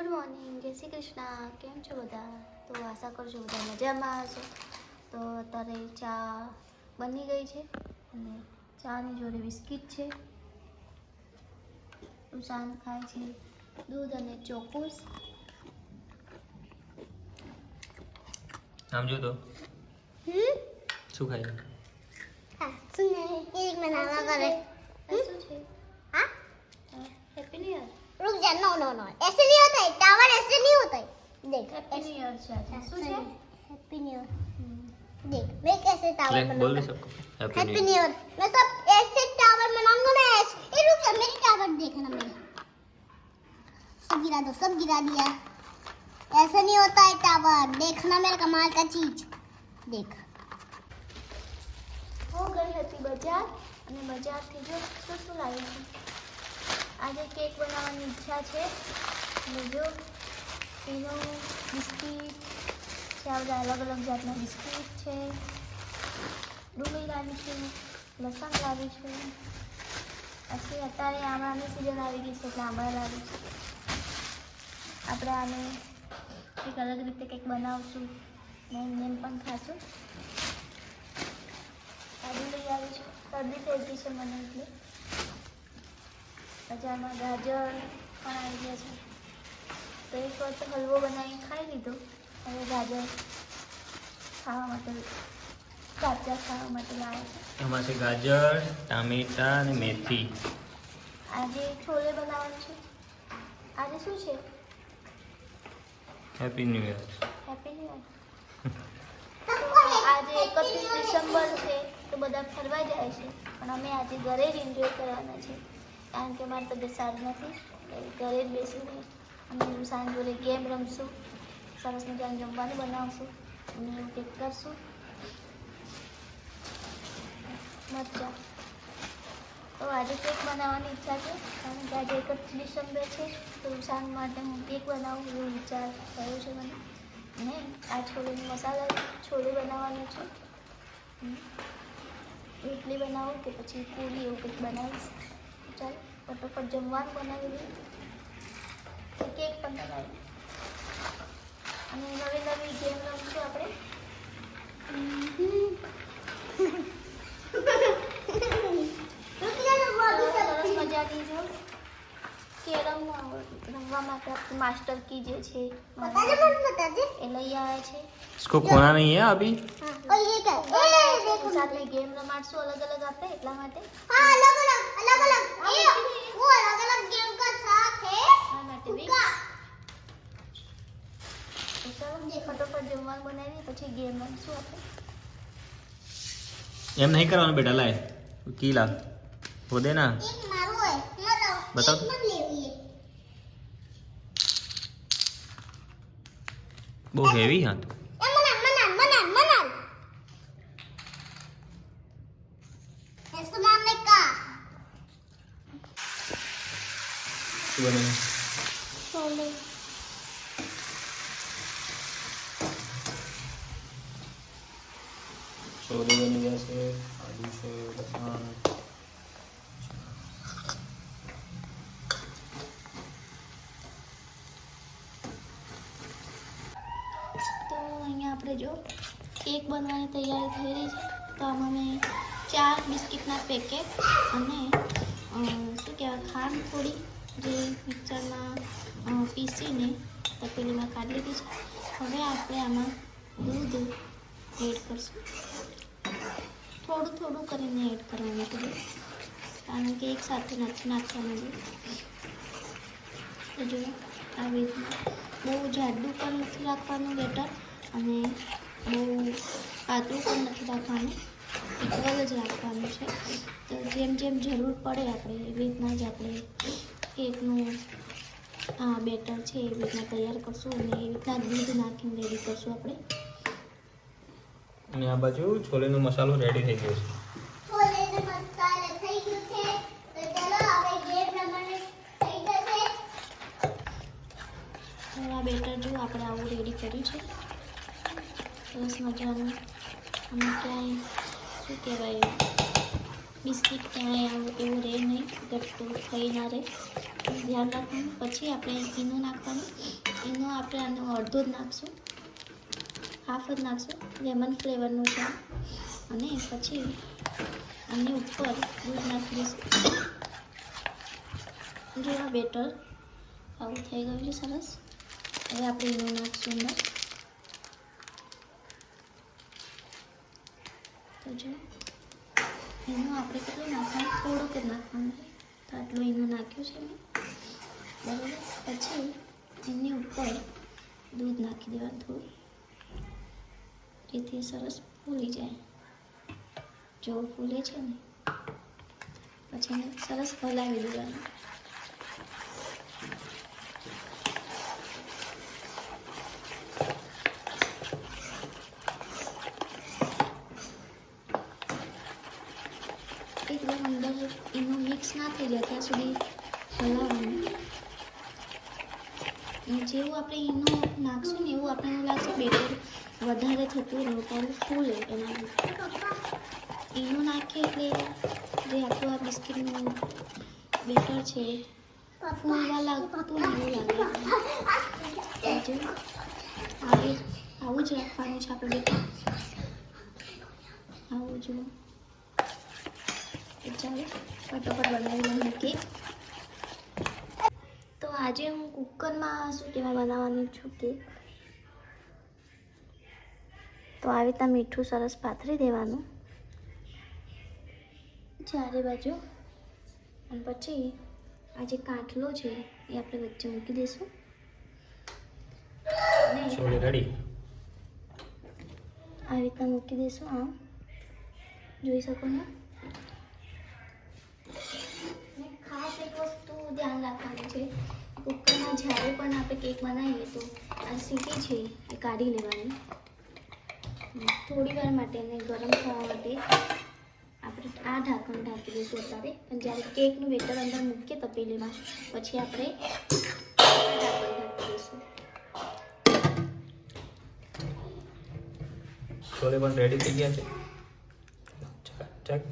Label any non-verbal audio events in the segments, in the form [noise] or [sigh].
Good morning જય શ્રી કૃષ્ણ. કેમ છો બધા? તો આશા કરું છું બધા મજામાં હશો. તો અત્યારે ચા બની ગઈ છે અને ચાની જોડે બિસ્કિટ છે. શાંત ખાય છે દૂધ અને ચોકુસ આમ જો તો. શું ખાય હા શું કેક બનાવવા કરે શું છે? હા? હેપી ન્યુ યર रुक जा नो नो नो ऐसे नहीं होता है टावर ऐसे नहीं होता है देख હેપી ન્યુ યર છે આજે. શું છે हैप्पी न्यू ईयर હમ. देख मैं कैसे टावर ले बोल दे बनाऊंगा सबको happy happy new new year मैं सब ऐसे टावर बनाऊंगा मैं ऐसे ए रुक जा मेरी टावर देखना मेरे सब गिरा दो सब गिरा दिया ऐसे नहीं होता है टावर देखना मेरा कमाल का चीज देख હું ગઈ હતી બજાર અને બજારથી જો શું શું લાવી છું આજે કેક બનાવવાની ઈચ્છા છે. અને જો, એનો બિસ્કીટ છે, આ બધા અલગ અલગ જાતના બિસ્કીટ છે. ડુંગળી લાવી છું, લસણ લાવી છું. પછી અત્યારે આમળાની સિઝન આવી ગઈ છે, એટલે આમળા લાવી છું. આપણે આને એક અલગ રીતે કંઈક બનાવશું ને એમ પણ ખાશું. લઈ આવી છું શરદી થઈ ગઈ છે મને એટલે. બજારમાં ગાજર પણ આવી ગયા છે. તો એક વખત હલવો બનાવીને ખાઈ લીધો. હવે ગાજર ખાવા માટે કાચા ખાવા માટે લાવે છે. એમાં છે ગાજર ટામેટા અને મેથી. આજે છોલે બનાવવાનું છે. આજે શું છે? Happy new year happy new year આજે એકત્રીસ ડિસેમ્બર છે તો બધા ફરવા જાય છે. પણ અમે આજે ઘરે જ એન્જોય કરવાના છે કારણ કે મારી તબિયત સારી નથી. ઘરે જ બેસીને અમે સાંજ ગેમ રમશું. સરસ મજાનું જમવાનું બનાવશું અને એવું કંઈક કરશું. મજા. તો આજે કેક બનાવવાની ઈચ્છા છે, કારણ કે આજે જ ડિસેમ્બર છે. તો સાંજ માટે હું કેક બનાવું એવો વિચાર થયો છે મને. અને આ છોલેનો મસાલા છોલે બનાવવાનો છે. ઇડલી બનાવું કે પછી પૂરી એવું કંઈક બનાવીશ. ચાલ ફટોફટ જમવાનું બનાવી દઈએ કેક પણ બનાવી અને નવી નવી ગેમ રમશું આપણે. [laughs] સરસ મજાની જો કેરમ રમવા માટે આપણે માસ્ટર કી જે છે बता दे मन बता दे એ લઈ આવ્યા છે इसको खोना नहीं है अभी हाँ और ये क्या ए देखो સાથે ગેમ રમાડશું અલગ અલગ આપણે એટલા માટે हाँ अलग अलग अलग अलग ये वो अलग अलग गेम का साथ है એટલા માટે બી हुक्का તો ચાલો ફટોફટ જમવાનું બનાવી પછી ગેમ રમશું આપણે એમ नहीं करवाना बेटा लाए की ला वो देना एक मारो है मारो बताओ બહુ હેવી હા છોલે બની? ગયા છે આદુ છે લસણ બનવાની તૈયારી થઈ રહી છે. તો આમાં મેં ચાર બિસ્કિટના પેકેટ અને શું કહેવાય, ખાંડ થોડી જે મિક્સરમાં પીસીને તપેલીમાં કાઢી લીધી છે. હવે આપણે આમાં દૂધ એડ કરશું. થોડું થોડું કરીને એડ કરવાનું છે કારણ કે એક સાથે નથી નાખવાનું દૂધ. જો આવી રીતના બહુ જાડું પણ નથી રાખવાનું બેટર અને બહુ પાતળું પણ નથી રાખવાનું. ઇક્વલ જ રાખવાનું છે. તો જેમ જેમ જરૂર પડે આપણે એવી રીતના જ આપણે કેકનું આ બેટર છે એવી રીતના તૈયાર કરશું અને એવી રીતના દૂધ નાખીને રેડી કરશું આપણે. અને આ બાજુ છોલેનો મસાલો રેડી થઈ ગયો છે. બેટર જો આપણે આવું રેડી કર્યું છે. સરસ મજાનું. અને ક્યાંય શું કહેવાય બિસ્કિટ ક્યાંય એવું રહે નહીં ગટકું થઈ ના રહે ધ્યાન રાખવાનું પછી આપણે ઈનો નાખવાનું. ઈનો આપણે આનો અડધો જ નાખશું. હાફ જ નાખશું. લેમન ફ્લેવરનું છે. અને પછી આની ઉપર દૂધ નાખી દઈશું જો આ બેટર આવું થઈ ગયું છે સરસ હવે આપણે ઈનો નાખશું અંદર જો એનું આપણે કેટલું નાખવાનું? થોડુંક જ નાખવાનું? છે તો આટલું એનું નાખ્યું છે મેં. બરાબર? પછી એની ઉપર દૂધ નાખી દેવાનું થોડું. જેથી સરસ ફૂલી જાય. જો ફૂલે છે ને. પછી એને સરસ હલાવી દેવાનું એકદમ અંદર એનું થઈ જાય ત્યાં સુધી હલાવવાનું. જેવું આપણે ઈનો નાખશું ને એવું આપણને લાગશે બેટર વધારે થતું રહ્યું પણ ફૂલે એના ઈનો નાખીએ એટલે જે આપણું આ બિસ્કિટનું બેટર છે, ફૂલવા લાગતું એવું લાગે. આવી આવું જ રાખવાનું છે આપણે. આવું જો. ચાલો ફટાફટ બનાવી લઈએ કેક તો આજે હું કુકરમાં શું કહેવાય બનાવવાની છું કેક તો આવી રીતના મીઠું સરસ પાથરી દેવાનું. ચારે બાજુ. અને પછી આ જે કાટલો છે એ આપણે વચ્ચે મૂકી દઈશું. આવી રીતના મૂકી દઈશું આમ. જોઈ શકો ને અને ખાસ એક વસ્તુ ધ્યાન રાખવાનું છે. કુકરમાં જ્યારે પણ આપણે કેક બનાવીએ તો આ સીટી છે એ કાઢી લેવાની. થોડી વાર માટે એને ગરમ થવા માટે આપણે આ ઢાંકણ ઢાંકી દઈશું અત્યારે. પણ જ્યારે કેકનું બેટર અંદર મૂકીએ તપેલીમાં પછી આપણે ઢાંકણ ઢાંકી દઈશું. છોલે પણ રેડી થઈ ગયા છે. ચક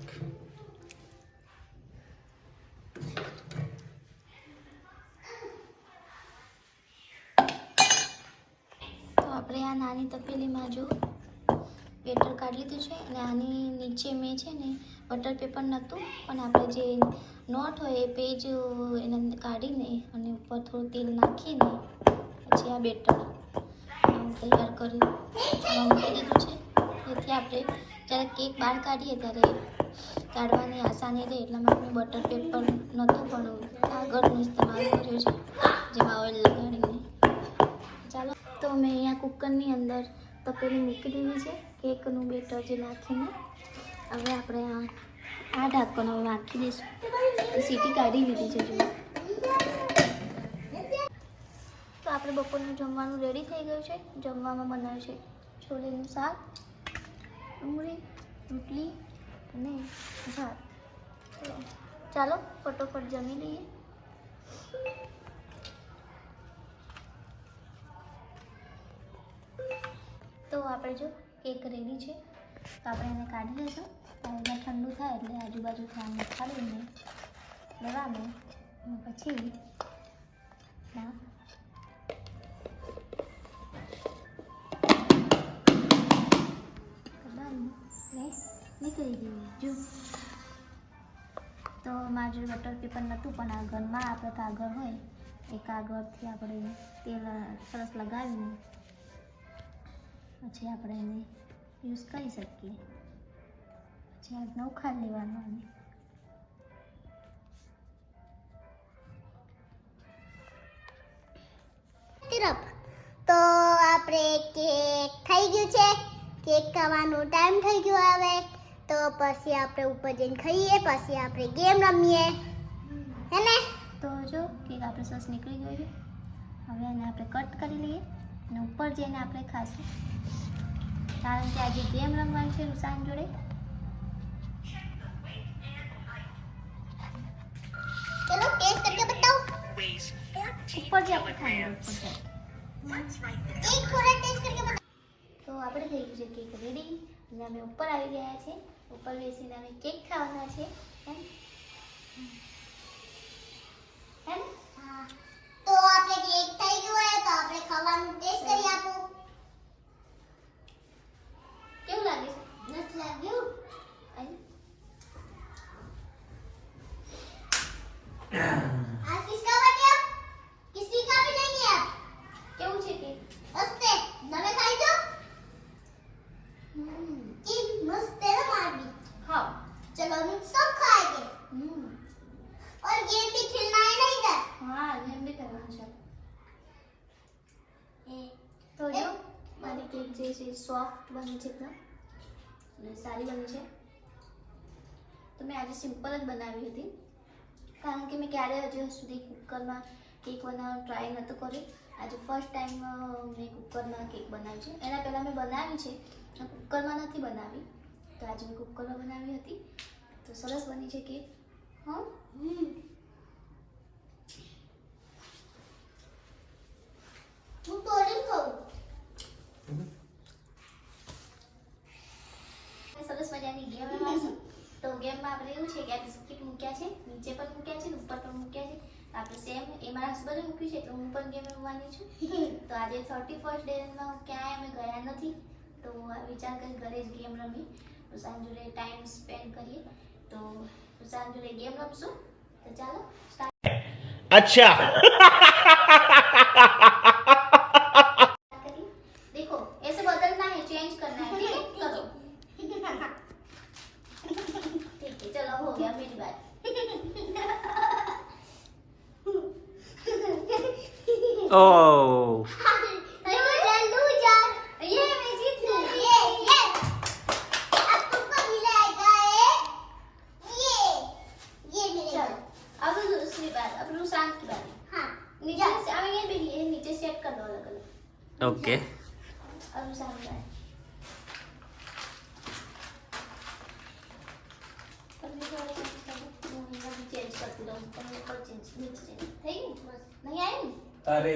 તો આપણે આ નાની તપેલીમાં જો બેટર કાઢી લીધું છે અને આની નીચે મેં છે ને બટર પેપર નહોતું, પણ આપણે જે નોટ હોય એ પેજ એને કાઢીને અને ઉપર થોડું તેલ નાખીને પછી આ બેટર તૈયાર કરી આમાં મૂકી દીધું છે. જેથી આપણે જ્યારે કેક બહાર કાઢીએ ત્યારે કાઢવાની આસાની રહે એટલા માટે બટર પેપર નહોતું, પણ આગળનું ઇસ્તેમાલ કર્યું છે. જેમાં ઓઇલ લગાડીને તો મેં અહીંયા કુકરની અંદર તપેલી મૂકી દીધી છે, કેકનું બેટર જે નાખીને. હવે આપણે આ ઢાંકણ હવે નાખી દઈશું. સીટી કાઢી લીધી છે જો તો આપણે બપોરનું જમવાનું રેડી થઈ ગયું છે. જમવામાં બનાવ્યું છે છોલેનું શાક, ડુંગળી, રોટલી અને ભાત. ચાલો, ફટોફટ જમી લઈએ. તો આપણે જો કેક રેડી છે. તો આપણે એને કાઢી લઈશું અને ઠંડુ થાય એટલે આજુબાજુ આમ કાઢીને લેવાનું. અને પછી નીકળી ગયું જો. તો મારા જોડે બટર પેપર નહોતું પણ આ ઘરમાં આપણે કાગળ હોય એ કાગળથી આપણે તેલ સરસ લગાવીને પછી આપણે એને યુઝ કરી શકીએ. પછી આ ઉખાડ લેવાનું અને તો આપણે કેક થઈ ગયું છે. કેક ખાવાનો ટાઈમ થઈ ગયો હવે. તો પછી આપણે ઉપર જઈને ખાઈએ પછી આપણે ગેમ રમીએ. હે ને? તો જો કેક આપણે સસ નીકળી ગયો છે. હવે એને આપણે કટ કરી લઈએ. અને ઉપર જઈને આપણે ખાશું. કારણ કે આજે ગેમ રમવાનું છે નુસાન જોડે. ચલો ટેસ્ટ કરકે બતાવો. તો આપણે થઈ ગયું છે કેક રેડી અને અમે ઉપર આવી ગયા છે ઉપર બેસીને અમે કેક ખાવાના છે એમ. બની છે એકદમ. અને સારી બની છે. તો મેં આજે સિમ્પલ જ બનાવી હતી. કારણ કે મેં ક્યારે હજી સુધી કુકરમાં કેક બનાવવાનો ટ્રાય નહોતો કર્યો. આજે ફર્સ્ટ ટાઈમ મેં કુકરમાં કેક બનાવી છે. એના પહેલાં મેં બનાવી છે કુકરમાં નથી બનાવી. તો આજે મેં કુકરમાં બનાવી હતી. તો સરસ બની છે કેક. હા? હું તોડીને ખાઉં સરસ મજાની ગેમ રમાશું તો ગેમમાં આપણે એવું છે કે આ બિસ્કિટ મૂક્યા છે, નીચે પણ મૂક્યા છે ને ઉપર પણ મૂક્યા છે. તો આપણે સેમ એ મારા હસબન્ડે મૂક્યું છે તો હું પણ ગેમ રમવાની છું. તો આજે થર્ટી ફર્સ્ટ ડેમાં ક્યાંય અમે ગયા નથી. તો વિચાર કરી ઘરે જ ગેમ રમી. તો સાંજુરે ટાઈમ સ્પેન્ડ કરીએ. તો સાંજુરે ગેમ રમશું. તો ચાલો સ્ટાર્ટ અચ્છા. [laughs] Oh. તારે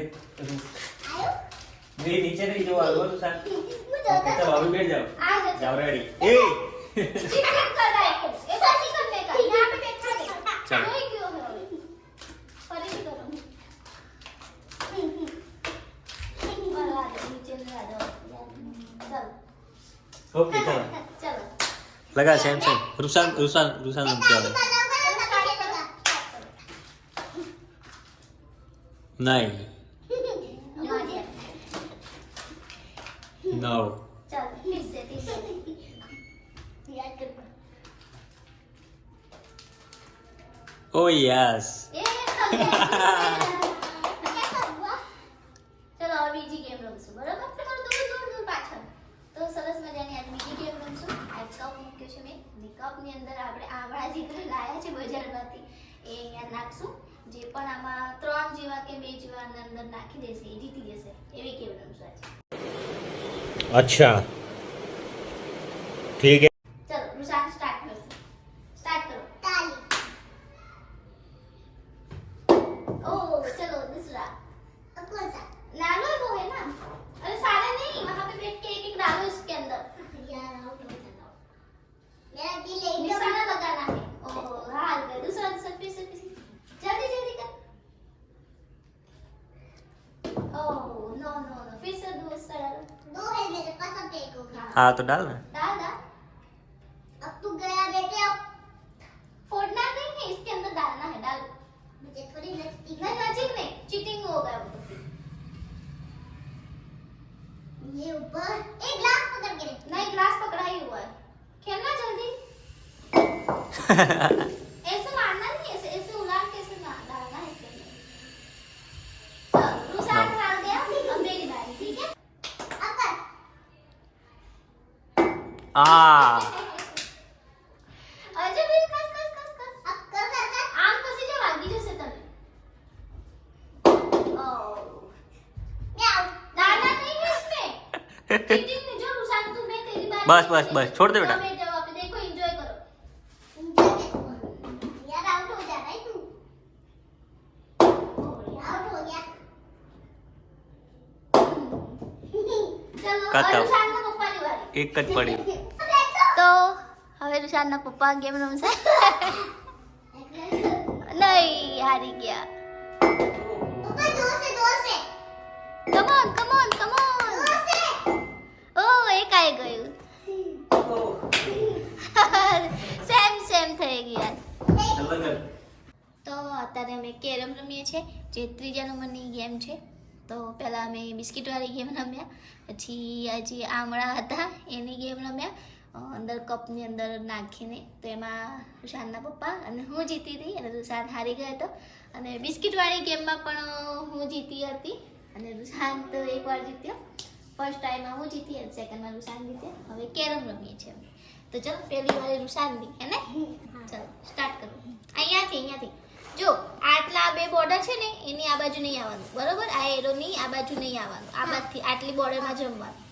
મે નીચે નહીં જોવા આવ્યો તો સર ચાલો હવે બેઠ જાઓ. જાઓ રેડી એ! ઓકે ચાલો. લગા સેમ સેમ. રૂસાન રૂસાન રૂસાન ચાલો. nine, નવ ઓ યસ બીજી ગેમ રમશું બરાબર આપણે દૂર દૂર દૂર પાછળ તો સરસ મજાની આજ બીજી ગેમ રમશું આજ કપ છે આપણે આમળા જે લાયા છે બજારમાંથી એ અહીંયા નાખશું જે પણ આમાં ત્રણ જેવા કે બે જેવા અંદર નાખી દેશે એ જીતી જશે એવી કેવી રમશું આજે? અચ્છા. ઠીક હા તો ડાલ ને હા બસ બસ બસ છોડ દે બેટા કાકા એક જ પડી તારના પપ્પા ગેમ રમશે? નહીં, હારી ગયા. કમોન કમોન કમોન ઓ એક આવી ગયું. સેમ સેમ થઈ ગયા. તો અત્યારે અમે કેરમ રમીએ છીએ, જે ત્રીજા નંબરની ગેમ છે. તો પહેલાં અમે બિસ્કિટવાળી ગેમ રમ્યા. પછી હજી જે આમળા હતા, એની ગેમ રમ્યા. અંદર કપની અંદર નાખીને તો એમાં રુશાનના પપ્પા અને હું જીતી હતી અને રુશાન હારી ગયો હતો. અને બિસ્કિટવાળી ગેમમાં પણ હું જીતી હતી અને રુશાન તો એકવાર જીત્યો. ફર્સ્ટ ટાઈમમાં હું જીતી અને સેકન્ડમાં રુશાન જીત્યા. હવે કેરમ રમીએ છીએ અમે. તો ચલો પહેલી વાર દી હે ને? ચલો સ્ટાર્ટ કરો. અહીંયાથી અહીંયાથી. જો આટલા બે બોર્ડર છે ને એની આ બાજુ નહીં આવવાનું. બરોબર? આ એરોની આ બાજુ નહીં આવવાનું. આ બાજુથી આટલી બોર્ડરમાં જમવાનું.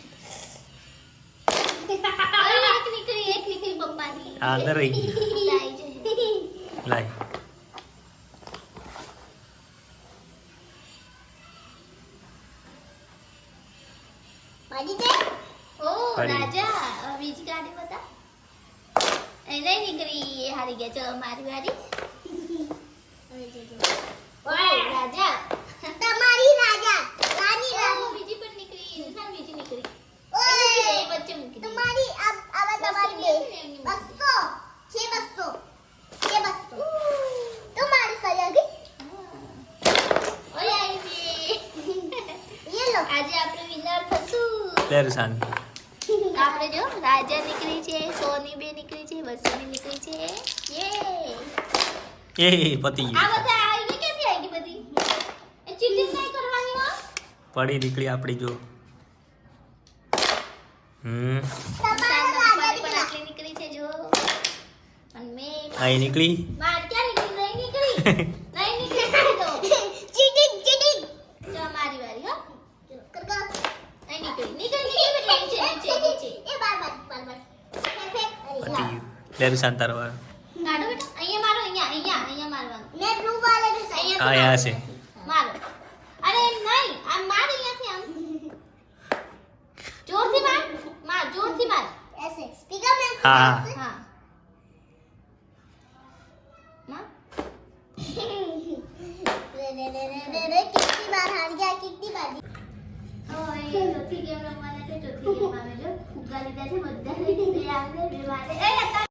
અંદર રહી ગઈ લાઈ છે લાય બાજી દે ઓ હારી. રાજા હવે બીજી ગાડી બતા એ નહીં નીકળી એ હારી ગયા ચલો મારી વારી ઓ રાજા તમારી રાજા રાની ઓ રાની બીજી પણ નીકળી નિશાન બીજી નીકળી ઓય એ વચ્ચે મૂકી દીધી. તમારી આ આવા તમારી બે બસો છે બસો છે બસો તમારી સજાગી ઓય આવી ગઈ. ये लो આજે આપણે વિનર નિશાની આપણે જો રાજા નીકળી છે સોની બે નીકળી છે વસુની નીકળી છે. યે એ પતિ આ બધા આવી કે થી આવી બધી? એ ચીટિંગ નહીં કરવાની હો. પડી નીકળી આપણી જો. હમ. નીકળી છે જો. અને મે આ નીકળી. માર ક્યાં નીકળી? નહીં નીકળી? [laughs] લે નિશાન તારો વાળો ગાડો બેટા અહીંયા મારો અહીંયા અહીંયા અહીંયા મારવાનું મે બ્લુ વાળે કે અહીંયા હા યા છે મારો અરે નહીં આ માર અહીંયાથી આમ જોરથી માર માર જોરથી માર એસે સ્પીકર મે હા હા માં રે રે રે રે રે કેટલી બાર હાર ગયા કેટલી બાર ચોથી ગેમ રમવાના છે ચોથી ગેમ આવે છે ફુગ્ગા લીધા છે બધા બે આવશે બે મારે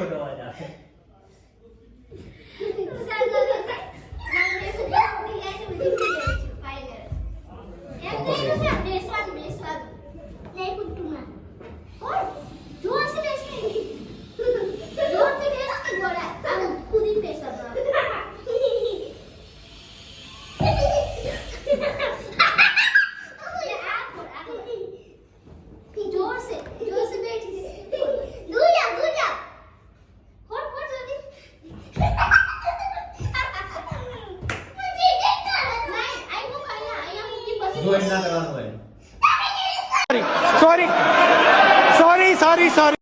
不知道呀。sorry, sorry.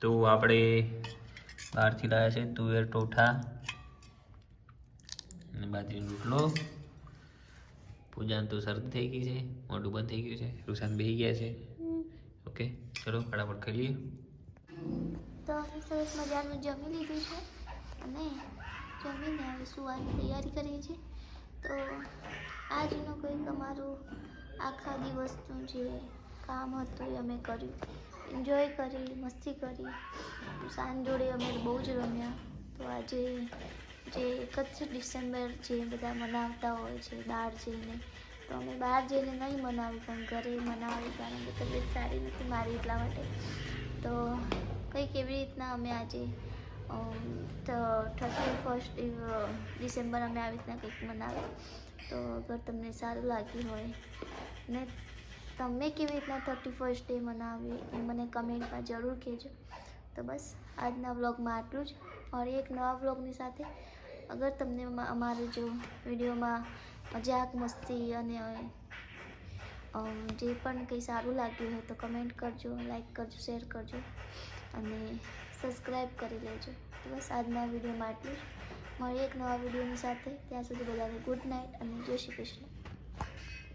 તો આપણે બહારથી લાવ્યા છે. તુવેર ટોઠા. અને બાજરીનો રોટલો. પૂજાને તો શરદી થઈ ગઈ છે. મોઢું બંધ થઈ ગયું છે. રૂસાન બેસી ગયા છે. ઓકે, ચલો, ફટાફટ ખાઈ લઈએ. તો અમે સરસ મજાનું જમી લીધું છે. અને જમીને હવે સુવાની તૈયારી કરીએ છીએ. તો આજનું કંઈક અમારું આખા દિવસનું જે કામ હતું એ અમે કર્યું. એન્જોય કરી, મસ્તી કરી. સાંજ જોડે અમે બહુ જ રમ્યા. તો આજે જે એકત્રીસ ડિસેમ્બર જે બધા મનાવતા હોય છે, બહાર જઈને. તો અમે બહાર જઈને નહીં મનાવી પણ ઘરે મનાવી કારણ કે તબિયત સારી નથી મારી એટલા માટે. તો કંઈક એવી રીતના અમે આજે થર્ટી ફર્સ્ટ ડિસેમ્બર અમે આવી રીતના કંઈક મનાવી તો અગર તમને સારું લાગ્યું હોય ને તમે કેવી રીતના થર્ટી ફર્સ્ટ ડે મનાવી, એ મને કમેન્ટમાં જરૂર કહેજો. તો બસ, આજના વ્લોગમાં આટલું જ. ઓર એક નવા વ્લોગની સાથે અગર તમને અમારે જો વિડીયોમાં મજાક, મસ્તી અને જે પણ કંઈ સારું લાગ્યું હોય તો કમેન્ટ કરજો લાઈક કરજો શેર કરજો અને સબસ્ક્રાઈબ કરી લેજો. તો બસ, આજના વિડીયોમાં આટલું જ. મળીએ એક નવા વિડીયોની સાથે ત્યાં સુધી બધાને ગુડ નાઇટ અને જય શ્રી કૃષ્ણ.